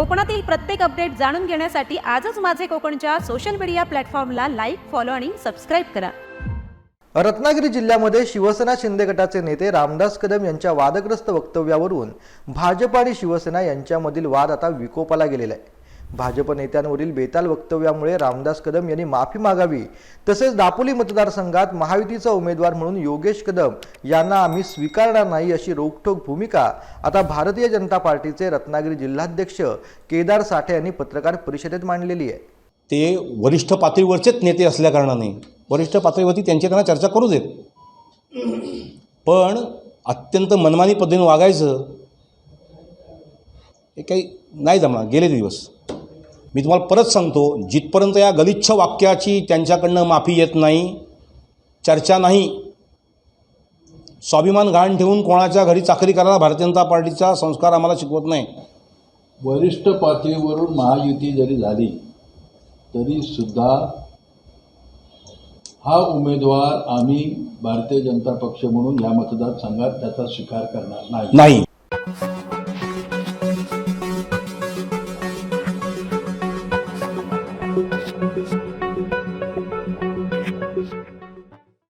कोकणातील प्रत्येक अपडेट जाणून घेण्यासाठी आजच माझे कोकणच्या सोशल मीडिया प्लॅटफॉर्मला लाईक फॉलो आणि सबस्क्राईब करा. रत्नागिरी जिल्ह्यामध्ये शिवसेना शिंदे गटाचे नेते रामदास कदम यांच्या वादग्रस्त वक्तव्यावरून भाजप आणि शिवसेना यांच्यामधील वाद आता विकोपाला गेलेला आहे. भाजप नेत्यांवरील बेताल वक्तव्यामुळे रामदास कदम यांनी माफी मागावी. तसेच दापोली मतदारसंघात महायुतीचा उमेदवार म्हणून योगेश कदम यांना आम्ही स्वीकारणार नाही अशी रोखठोक भूमिका आता भारतीय जनता पार्टीचे रत्नागिरी जिल्हाध्यक्ष केदार साठे यांनी पत्रकार परिषदेत मांडलेली आहे. ते वरिष्ठ पातळीवरचेच नेते असल्याकारणाने वरिष्ठ पातळीवरती त्यांची त्यांना चर्चा करू देत. पण अत्यंत मनमानी पद्धतीने वागायचं हे काही नाही जमणार. गेले दिवस. मी तुम्हाला परत सांगतो जिथपर्यंत या गलिच्छ वाक्याची त्यांच्याकडनं माफी येत नाही चर्चा नाही स्वाभिमान घाण ठेवून कोणाच्या घरी चाकरी करायला भारतीय जनता पार्टीचा संस्कार आम्हाला शिकवत नाही. वरिष्ठ पातळीवरून महायुती जरी झाली तरी सुद्धा हा उमेदवार आम्ही भारतीय जनता पक्ष म्हणून या मतदारसंघात त्याचा स्वीकार करणार नाही. नाही.